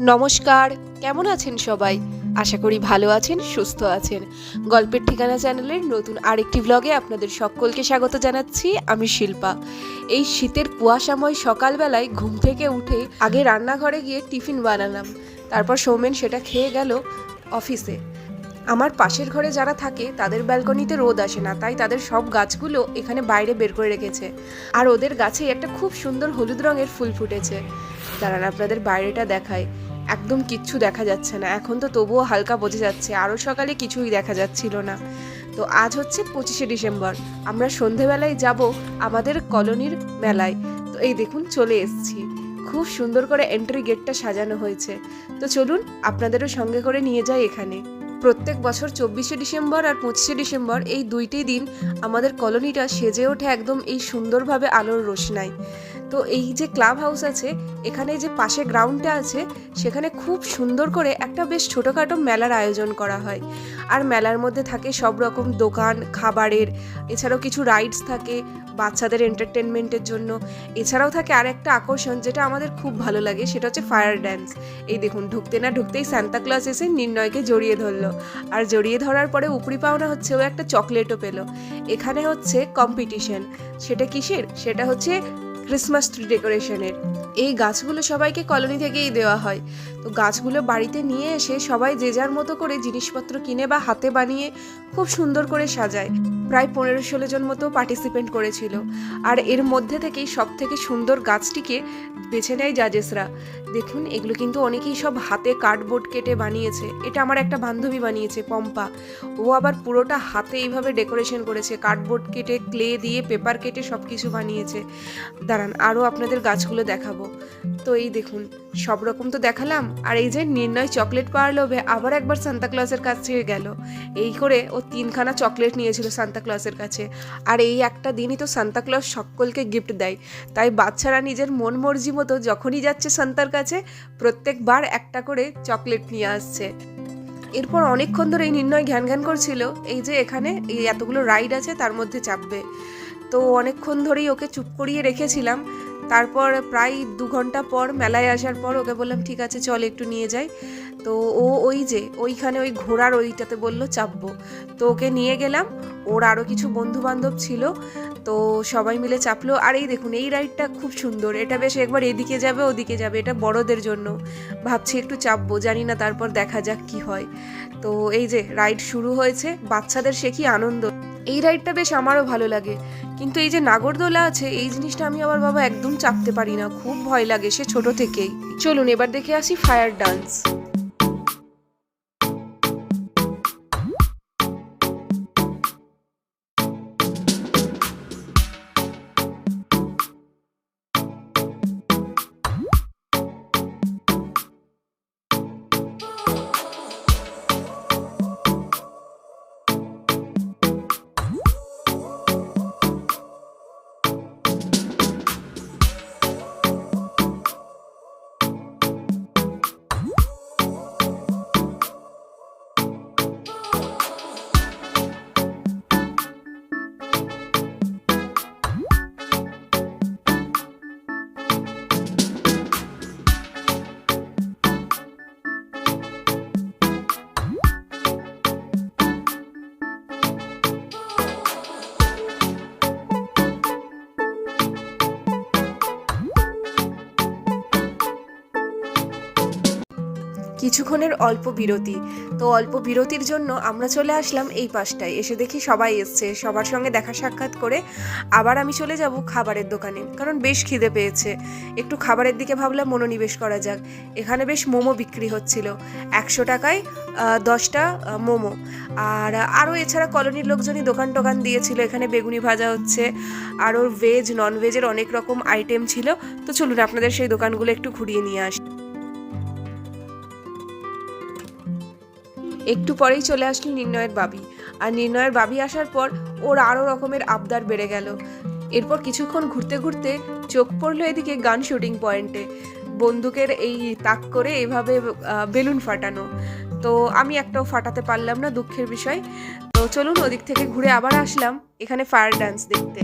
নমস্কার, কেমন আছেন সবাই? আশা করি ভালো আছেন, সুস্থ আছেন। গল্পের ঠিকানা চ্যানেলের নতুন আরেকটি ব্লগে আপনাদের সকলকে স্বাগত জানাচ্ছি, আমি শিল্পা। এই শীতের কুয়াশাময় সকালবেলায় ঘুম থেকে উঠে আগে রান্নাঘরে গিয়ে টিফিন বানালাম। তারপর সৌমেন সেটা খেয়ে গেল অফিসে। আমার পাশের ঘরে যারা থাকে, তাদের ব্যালকনিতে রোদ আসে না, তাই তাদের সব গাছগুলো এখানে বাইরে বের করে রেখেছে। আর ওদের গাছে একটা খুব সুন্দর হলুদ রঙের ফুল ফুটেছে। দাঁড়ান, আপনাদের বাইরেটা দেখায় একদম কিচ্ছু দেখা যাচ্ছে না। এখন তো তবুও হালকা বোঝা যাচ্ছে, আরও সকালে কিছুই দেখা যাচ্ছিল না। তো আজ হচ্ছে পঁচিশে ডিসেম্বর, আমরা সন্ধেবেলায় যাব আমাদের কলোনির মেলায়। তো এই দেখুন, চলে এসেছি। খুব সুন্দর করে এন্ট্রি গেটটা সাজানো হয়েছে। তো চলুন, আপনাদেরও সঙ্গে করে নিয়ে যাই এখানে। প্রত্যেক বছর চব্বিশে ডিসেম্বর আর পঁচিশে ডিসেম্বর এই দুইটি দিন আমাদের কলোনিটা সেজে ওঠে একদম এই সুন্দরভাবে আলোর রোশনায়। তো এই যে ক্লাব হাউস আছে, এখানে যে পাশে গ্রাউন্ডটা আছে, সেখানে খুব সুন্দর করে একটা বেশ ছোটোখাটো মেলার আয়োজন করা হয়। আর মেলার মধ্যে থাকে সব রকম দোকান, খাবারের, এছাড়াও কিছু রাইডস থাকে বাচ্চাদের এন্টারটেনমেন্টের জন্য। এছাড়াও থাকে আর একটা আকর্ষণ যেটা আমাদের খুব ভালো লাগে, সেটা হচ্ছে ফায়ার ড্যান্স। এই দেখুন, ঢুকতে না ঢুকতেই ক্লাস এসে নির্ণয়কে জড়িয়ে ধরলো। আর জড়িয়ে ধরার পরে উপরি পাওনা হচ্ছে ও একটা চকলেটও পেল। এখানে হচ্ছে কম্পিটিশন। সেটা কিসের? সেটা হচ্ছে ক্রিসমাস ট্রি ডেকোরেশনের এই গাছগুলো সবাইকে কলোনি থেকেই দেওয়া হয়। তো গাছগুলো বাড়িতে নিয়ে এসে সবাই যে যার মতো করে জিনিসপত্র কিনে বা হাতে বানিয়ে খুব সুন্দর করে সাজায়। প্রায় পনেরো ষোলো জন মতো পার্টিসিপেন্ট করেছিল। আর এর মধ্যে থেকেই সব থেকে সুন্দর গাছটিকে বেছে নেয় জাজেসরা। দেখুন, এগুলো কিন্তু অনেকেই সব হাতে কার্ডবোর্ড কেটে বানিয়েছে। এটা আমার একটা বান্ধবী বানিয়েছে, পম্পা। ও আবার পুরোটা হাতে এইভাবে ডেকোরেশন করেছে। কার্ডবোর্ড কেটে ক্লে দিয়ে পেপার কেটে সব কিছু বানিয়েছে। দাঁড়ান, আরও আপনাদের গাছগুলো দেখাবো। তো এই দেখুন, সব রকম তো দেখালাম। আর এই যে নির্ণয় চকলেট পাওয়ার লোভে আবার একবার সান্তা ক্লসের থেকে গেল। এই করে ও তিনখানা চকলেট নিয়েছিল সান্তা ক্লসের কাছে। আর এই একটা দিনই তো সান্তা ক্লস সকলকে গিফট দেয়। তাই বাচ্চারা নিজের মন মর্জি মতো যখনই যাচ্ছে সান্তার কাছে, প্রত্যেকবার একটা করে চকলেট নিয়ে আসছে। এরপর অনেকক্ষণ ধরে এই নির্ণয় ঘ্যান ঘ্যান করছিল, এই যে এখানে এই এতগুলো রাইড আছে তার মধ্যে চাপবে। তো অনেকক্ষণ ধরেই ওকে চুপ করিয়ে রেখেছিলাম। তারপর প্রায় দু ঘণ্টা পর মেলায় আসার পর ওকে বললাম, ঠিক আছে, চল একটু নিয়ে যাই। তো ও ওই যে, ওইখানে ওই ঘোড়ার ওইটাতে বলল, চাপবো। তো ওকে নিয়ে গেলাম। ওর আরও কিছু বন্ধু বান্ধব ছিল, তো সবাই মিলে চাপলো। আর এই দেখুন, এই রাইডটা খুব সুন্দর। এটা বেশ একবার এদিকে যাবে, ওদিকে যাবে। এটা বড়দের জন্য। ভাবছি একটু চাপবো, জানি না তারপর দেখা যাক কি হয়। তো এই যে, রাইড শুরু হয়েছে। বাচ্চাদের সে কি আনন্দ। এই রাইডটা বেশ আমারও ভালো লাগে। কিন্তু এই যে নাগরদোলা আছে, এই জিনিসটা আমি আমার বাবা একদম চাপতে পারি না। খুব ভয় লাগে সে ছোট থেকেই। চলুন এবার দেখে আসি ফায়ার ডান্স কিছুক্ষণের অল্প বিরতি। তো অল্প বিরতির জন্য আমরা চলে আসলাম এই পাশটায়। এসে দেখি সবাই এসছে। সবার সঙ্গে দেখা সাক্ষাৎ করে আবার আমি চলে যাব খাবারের দোকানে, কারণ বেশ খিদে পেয়েছে। একটু খাবারের দিকে ভাবলাম মনোনিবেশ করা যাক। এখানে বেশ মোমো বিক্রি হচ্ছিল। একশো টাকায় দশটা মোমো। আর আরও এছাড়া কলোনির লোকজনই দোকান টোকান দিয়েছিল। এখানে বেগুনি ভাজা হচ্ছে। আরও ভেজ নন ভেজের অনেক রকম আইটেম ছিল। তো চলুন আপনাদের সেই দোকানগুলো একটু ঘুরিয়ে নিয়ে আসি। একটু পরেই চলে আসলো নির্ণয়ের বাবি। আর নির্ণয়ের বাবি আসার পর ওর আরও রকমের আবদার বেড়ে গেল। এরপর কিছুক্ষণ ঘুরতে ঘুরতে চোখ পড়ল এদিকে গান শুটিং পয়েন্টে। বন্দুকের এই তাক করে এভাবে বেলুন ফাটানো। তো আমি একটাও ফাটাতে পারলাম না দুঃখের বিষয়। তো চলুন ওদিক থেকে ঘুরে আবার আসলাম, এখানে ফায়ার ডান্স দেখতে।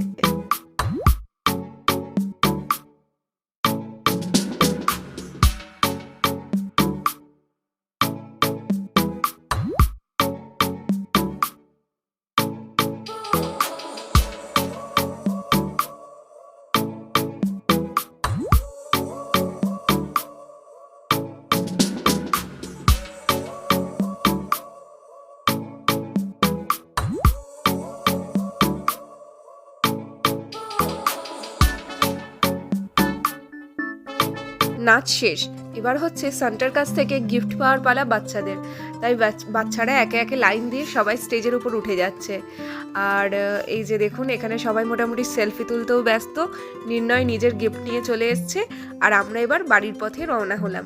নাচ শেষ। এবার হচ্ছে সান্টার কাছ থেকে গিফট পাওয়ার পালা বাচ্চাদের। তাই বাচ- বাচ্চারা একে একে লাইন দিয়ে সবাই স্টেজের উপর উঠে যাচ্ছে। আর এই যে দেখুন, এখানে সবাই মোটামুটি সেলফি তুলতেও ব্যস্ত। নির্ণয় নিজের গিফট নিয়ে চলে এসছে। আর আমরা এবার বাড়ির পথে রওনা হলাম।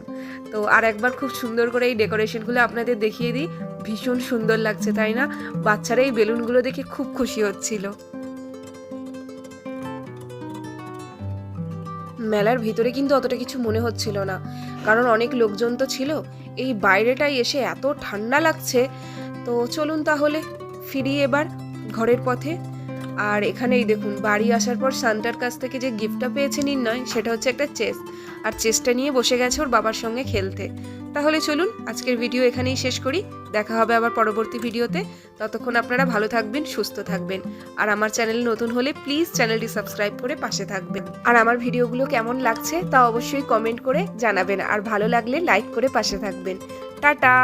তো আর একবার খুব সুন্দর করে এই ডেকোরেশনগুলো আপনাদের দেখিয়ে দিই। ভীষণ সুন্দর লাগছে, তাই না? বাচ্চারা এই বেলুনগুলো দেখে খুব খুশি হচ্ছিল। মেলার ভিতরে কিন্তু অতটা কিছু মনে হচ্ছিল না। কারণ অনেক লোকজন তো ছিল। এই বাইরেটাই এসে এত ঠান্ডা লাগছে। তো চলুন তাহলে, ফিরি এবার ঘরের পথে। আর এখানেই দেখুন, বাড়ি আসার পর সান্টার কাছ থেকে যে গিফটটা পেয়েছে নির্ণয়, সেটা হচ্ছে একটা চেস আর চেসটা নিয়ে বসে গেছে ওর বাবার সঙ্গে খেলতে। তাহলে চলুন, আজকের ভিডিও এখানেই শেষ করি। দেখা হবে আবার পরবর্তী ভিডিওতে ততক্ষণ আপনারা ভালো থাকবেন, সুস্থ থাকবেন। আর আমার চ্যানেল নতুন হলে প্লিজ চ্যানেলটি সাবস্ক্রাইব করে পাশে থাকবেন। আর আমার ভিডিওগুলো কেমন লাগছে তা অবশ্যই কমেন্ট করে জানাবেন। আর ভালো লাগলে লাইক করে পাশে থাকবেন। টাটা!